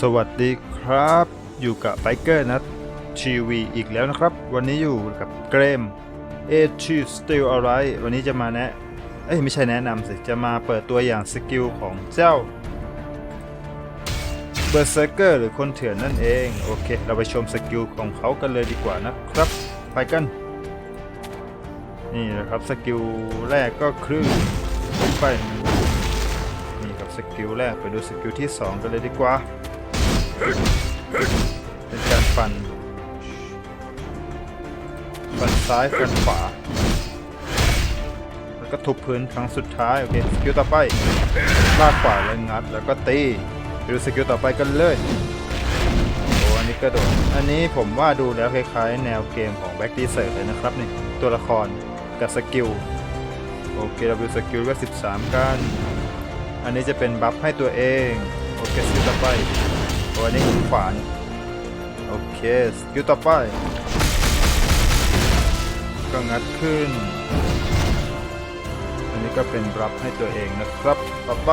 สวัสดีครับ อยู่กับไบเกอร์นัททีวีอีกแล้วนะครับ วันนี้อยู่กับเกรมเอชีสติลอะไรวันนี้จะมาแนะ เอ้ย ไม่ใช่แนะนำสิ จะมาเปิดตัวอย่างสกิลของเจ้าเบอร์เซอร์เกอร์หรือคนเถื่อนนั่นเอง โอเค เราไปชมสกิลของเขากันเลยดีกว่านะครับ ไปกัน นี่นะครับสกิลแรกก็คือไปนี่ครับสกิลแรกไปดูสกิลที่ 2 กันเลยดีกว่า เป็นการฟัน ฟันซ้าย ฟันขวา แล้วก็ทุบพื้นครั้งสุดท้าย โอเค สกิลต่อไป ลากขวาแล้วงัด แล้วก็ตีดูสกิลต่อไปกันเลย โอ้อันนี้ก็โดนอันนี้ผมว่าดูแล้วคล้ายๆ แนวเกมของแบ็กดีเซอร์เลยนะครับนี่ ตัวละครกับสกิล โอเคเราดูสกิลก็13กัน อันนี้จะเป็นบัฟให้ตัวเอง โอเคสกิลต่อไป โอ้อันนี้ขวานโอเคสกิลต่อไปก็งัดขึ้น อันนี้ก็เป็นบัฟให้ตัวเองนะครับต่อไป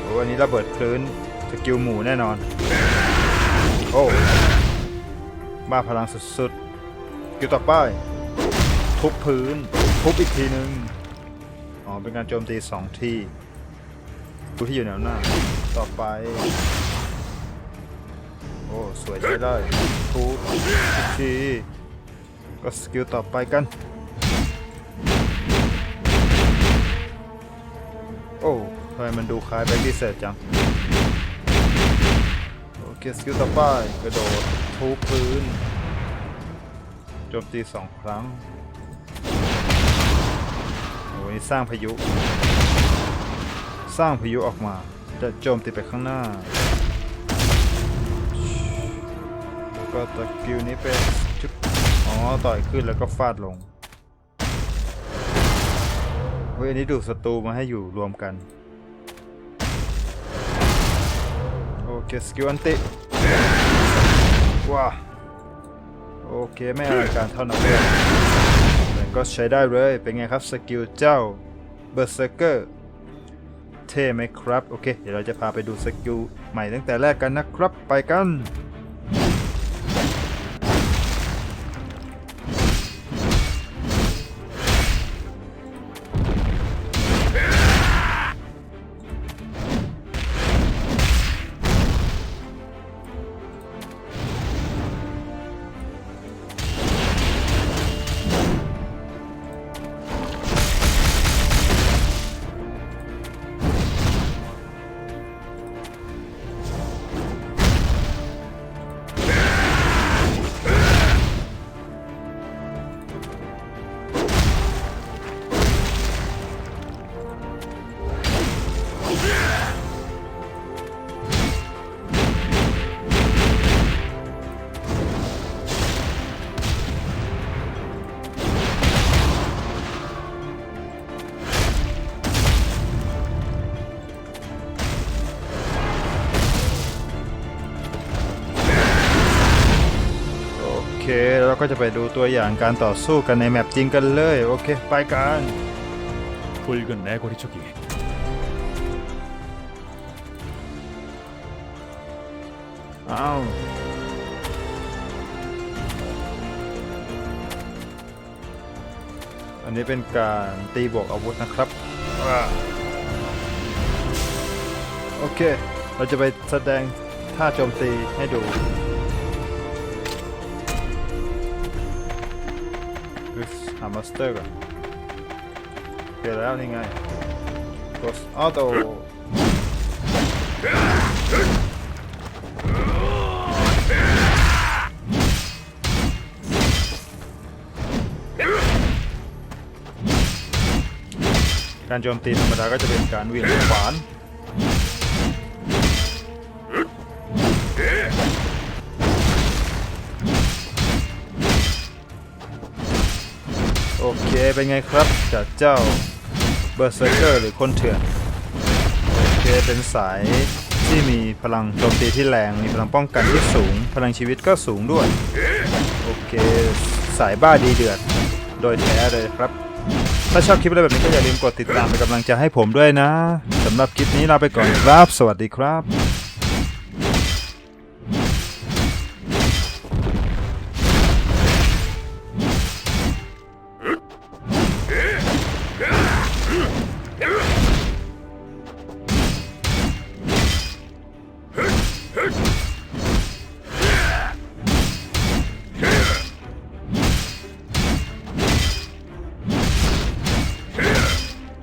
โอ้อันนี้ระเบิดพื้นสกิลหมูแน่นอน โอ้บ้าพลังสุดๆสกิลต่อไปทุบพื้นทุบอีกทีนึงอ๋อเป็นการโจมตีสองทีดูที่อยู่แนวหน้า ต่อไป โอ้ สวยใช้ได้ทุบจี้ก็สกิลต่อไปกัน โอ้ทำไมมันดูคล้ายแบ็กดีเซตจัง โอเค สกิลต่อไป กระโดดทุบพื้นโจมตีสองครั้งโอ้ยสร้างพายุ สร้างพายุออกมา จะโจมตีไปข้างหน้าแล้วก็ตะกิวนี้เป็นจุดอ๋อต่อยขึ้นแล้วก็ฟาดลงเฮ้ยอันนี้ดูศัตรูมาให้อยู่รวมกัน โอเคสกิลอันติว้าโอเคไม่อะไรการเท่านั้นเลยก็ใช้ได้เลยเป็นไงครับสกิลเจ้าเบอร์เซอร์เกอร์ ท่ไหมครับ โอเค เดี๋ยวเราจะพาไปดูสกิลใหม่ตั้งแต่แรกกันนะครับ ไปกัน เคเราก็จะไปดูตัวอย่างการต่อสู้กันในแมปจริงกันเลย โอเค ไปกันฟุยกันแน่กว่าที่ชุกีอ้าวอันนี้เป็นการตีบวกอาวุธนะครับโอเค เราจะไปแสดงท่าโจมตีให้ดู หามาสเตอร์ก่อนเจอแล้วนี่ไงกดออโต้การโจมตีธรรมดาก็จะเป็นการวิ่ยงขวาน โอเค เป็นไงครับจากเจ้าเบอร์เซอร์เกอร์หรือคนเถื่อนโอเคเป็นสายที่มีพลังโจมตีที่แรง มีพลังป้องกันที่สูง พลังชีวิตก็สูงด้วย โอเค สายบ้าดีเดือด โดยแท้เลยครับ ถ้าชอบคลิปอะไรแบบนี้ก็อย่าลืมกดติดตามเป็นกำลังใจให้ผมด้วยนะสำหรับคลิปนี้ลาไปก่อนครับ สวัสดีครับ